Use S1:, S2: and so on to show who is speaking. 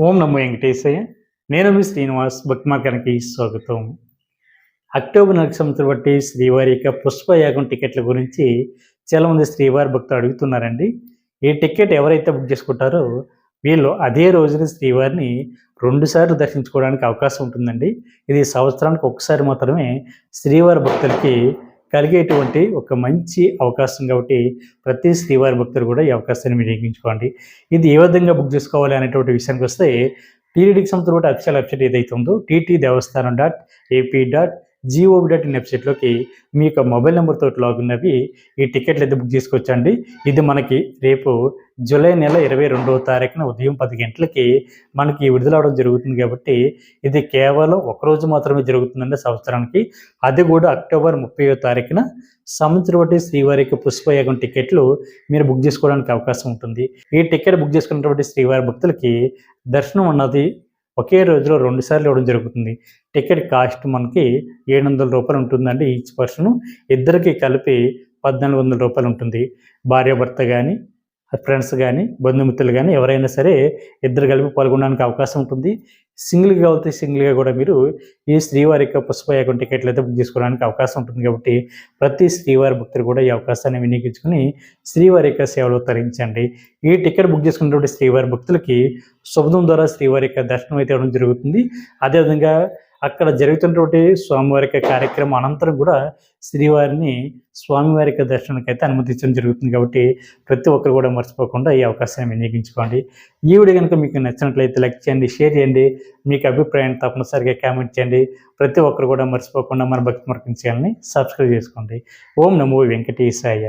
S1: ఓం నమో వెంకటేశయ్య. నేను మీ శ్రీనివాస్ భక్తి మార్గానికి స్వాగతం. అక్టోబర్ నెల సంవత్సరం బట్టి శ్రీవారి యొక్క పుష్పయాగం టికెట్ల గురించి చాలామంది శ్రీవారి భక్తులు అడుగుతున్నారండి. ఈ టికెట్ ఎవరైతే బుక్ చేసుకుంటారో వీళ్ళు అదే రోజున శ్రీవారిని రెండుసార్లు దర్శించుకోవడానికి అవకాశం ఉంటుందండి. ఇది సంవత్సరానికి ఒకసారి మాత్రమే శ్రీవారి భక్తులకి కలిగేటువంటి ఒక మంచి అవకాశం కాబట్టి ప్రతి శ్రీవారి భక్తులు కూడా ఈ అవకాశాన్ని వినియోగించుకోండి ఇది ఏ విధంగా బుక్ చేసుకోవాలి అనేటువంటి విషయానికి వస్తే టీడీడీకి సంబంధించిన అఫీషియల్ వెబ్సైట్ ఏదైతే ఉందో TT Devasthanam dot AP dot gov dot in వెబ్సైట్లోకి మీ యొక్క మొబైల్ నెంబర్తో లాగిన్ అవి ఈ టికెట్లు అయితే బుక్ చేసుకోవచ్చండి. ఇది మనకి రేపు జూలై నెల ఇరవై రెండవ తారీఖున ఉదయం పది గంటలకి మనకి విడుదల అవడం జరుగుతుంది కాబట్టి ఇది కేవలం ఒక రోజు మాత్రమే జరుగుతుందండి సంవత్సరానికి. అది కూడా అక్టోబర్ ముప్పై తారీఖున సంవత్సరం బట్టి శ్రీవారికి పుష్పయాగం టికెట్లు మీరు బుక్ చేసుకోవడానికి అవకాశం ఉంటుంది. ఈ టికెట్ బుక్ చేసుకున్నటువంటి శ్రీవారి భక్తులకి దర్శనం అన్నది ఒకే రోజులో రెండు సార్లు ఇవ్వడం జరుగుతుంది. టికెట్ కాస్ట్ మనకి ఏడు వందల రూపాయలు ఉంటుందండి ఈచ్ పర్సన్. ఇద్దరికి కలిపి పద్నాలుగు వందల రూపాయలు ఉంటుంది. భార్యాభర్త కానీ ఫ్రెండ్స్ కానీ బంధుమిత్రులు కానీ ఎవరైనా సరే ఇద్దరు కలిపి పాల్గొనడానికి అవకాశం ఉంటుంది. సింగిల్గా వెళ్తే సింగిల్గా కూడా మీరు ఈ శ్రీవారి యొక్క పుష్పయాగం టికెట్లు అయితే బుక్ చేసుకోవడానికి అవకాశం ఉంటుంది కాబట్టి ప్రతి శ్రీవారి భక్తులు కూడా ఈ అవకాశాన్ని వినియోగించుకుని శ్రీవారి యొక్క సేవలు తరించండి ఈ టికెట్ బుక్ చేసుకున్నటువంటి శ్రీవారి భక్తులకి శుభదం ద్వారా శ్రీవారి యొక్క దర్శనం అయితే అవడం జరుగుతుంది. అదేవిధంగా అక్కడ జరుగుతున్నటువంటి స్వామివారి యొక్క కార్యక్రమం అనంతరం కూడా శ్రీవారిని స్వామివారి యొక్క దర్శనానికి అయితే అనుమతించడం జరుగుతుంది కాబట్టి ప్రతి ఒక్కరు కూడా మర్చిపోకుండా ఈ అవకాశాన్ని వినియోగించుకోండి. ఈ వీడియో కనుక మీకు నచ్చినట్లయితే లైక్ చేయండి షేర్ చేయండి మీకు అభిప్రాయాన్ని తప్పనిసరిగా కామెంట్ చేయండి. ప్రతి ఒక్కరు కూడా మర్చిపోకుండా మన భక్తి మార్గం చేయాలని సబ్స్క్రైబ్ చేసుకోండి. ఓం నమో వెంకటేశాయ.